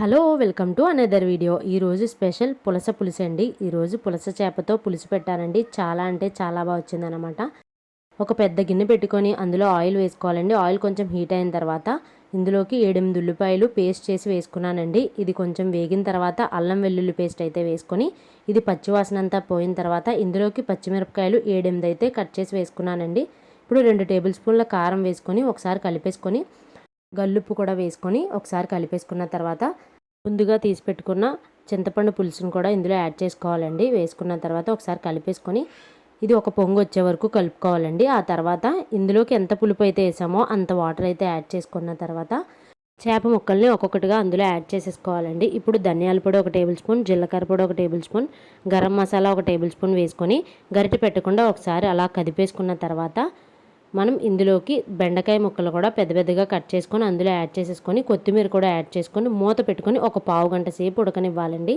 Hello welcome to another video ఈరోజు special పులస పులుసు అండి. ఈరోజు పులస చేపతో పులుసు పెట్టానండి చాలా అంటే చాలా బాగా వచ్చిందనమాట ఒక పెద్ద గిన్నె పెట్టుకొని అందులో ఆయిల్ వేసుకోవాలండి. ఆయిల్ కొంచెం హీట్ అయిన తర్వాత ఇందులోకి ఏడెనిమిది ఉల్లిపాయలు పేస్ట్ చేసి వేసుకున్నానండి. ఇది కొంచెం వేగిన తర్వాత అల్లం వెల్లుల్లి పేస్ట్ అయితే వేసుకొని ఇది పచ్చివాసన అంతా పోయిన తర్వాత ఇందులోకి పచ్చిమిరపకాయలు ఏడెనిమిది అయితే కట్ చేసి వేసుకున్నానండి. ఇప్పుడు రెండు టేబుల్ స్పూన్ల కారం వేసుకొని ఒకసారి కలిపేసుకొని గల్లుప్పు కూడా వేసుకొని ఒకసారి కలిపేసుకున్న తర్వాత ముందుగా తీసి పెట్టుకున్న చింతపండు పులుసును కూడా ఇందులో యాడ్ చేసుకోవాలండి. వేసుకున్న తర్వాత ఒకసారి కలిపేసుకొని ఇది ఒక పొంగు వచ్చే వరకు కలుపుకోవాలండి. ఆ తర్వాత ఇందులోకి ఎంత పులుపు అయితే వేసామో అంత వాటర్ అయితే యాడ్ చేసుకున్న తర్వాత చేప ముక్కల్ని ఒక్కొక్కటిగా అందులో యాడ్ చేసేసుకోవాలండి. ఇప్పుడు ధనియాల పొడి ఒక టేబుల్ స్పూన్ జీలకర్ర పొడి ఒక టేబుల్ స్పూన్ గరం మసాలా ఒక టేబుల్ స్పూన్ వేసుకొని గరిటె పెట్టకుండా ఒకసారి అలా కదిపేసుకున్న తర్వాత మనం ఇందులోకి బెండకాయ ముక్కలు కూడా పెద్ద పెద్దగా కట్ చేసుకొని అందులో యాడ్ చేసేసుకొని కొత్తిమీర కూడా యాడ్ చేసుకొని మూత పెట్టుకొని ఒక పావు గంట సేపు ఉడకనివ్వాలండి.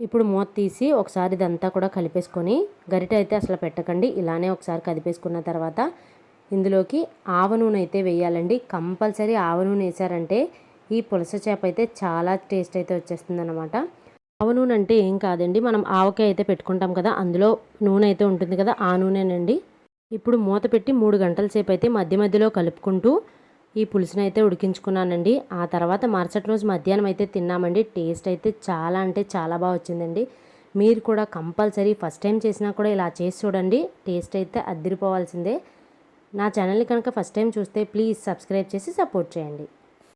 ఇప్పుడు మూత తీసి ఒకసారి ఇదంతా కూడా కలిపేసుకొని గరిట అయితే అసలు పెట్టకండి. ఇలానే ఒకసారి కదిపేసుకున్న తర్వాత ఇందులోకి ఆవ నూనె అయితే వేయాలండి. కంపల్సరీ ఆవ నూనె వేసారంటే ఈ పులస చేప అయితే చాలా టేస్ట్ అయితే వచ్చేస్తుంది అనమాట ఆవ నూనె అంటే ఏం కాదండి. మనం ఆవకాయ అయితే పెట్టుకుంటాం కదా అందులో నూనె అయితే ఉంటుంది కదా ఆ నూనెనండి. ఇప్పుడు మూత పెట్టి మూడు గంటల సేపు అయితే మధ్య మధ్యలో కలుపుకుంటూ ఈ పులుసుని అయితే ఉడికించుకున్నానండి. ఆ తర్వాత మరుసటి రోజు మధ్యాహ్నం అయితే తిన్నామండి. టేస్ట్ అయితే చాలా అంటే చాలా బాగా వచ్చిందండి. మీరు కూడా కంపల్సరీ ఫస్ట్ టైం చేసినా కూడా ఇలా చేసి చూడండి. టేస్ట్ అయితే అద్దరిపోవాల్సిందే. నా ఛానల్ని కనుక ఫస్ట్ టైం చూస్తే ప్లీజ్ సబ్స్క్రైబ్ చేసి సపోర్ట్ చేయండి.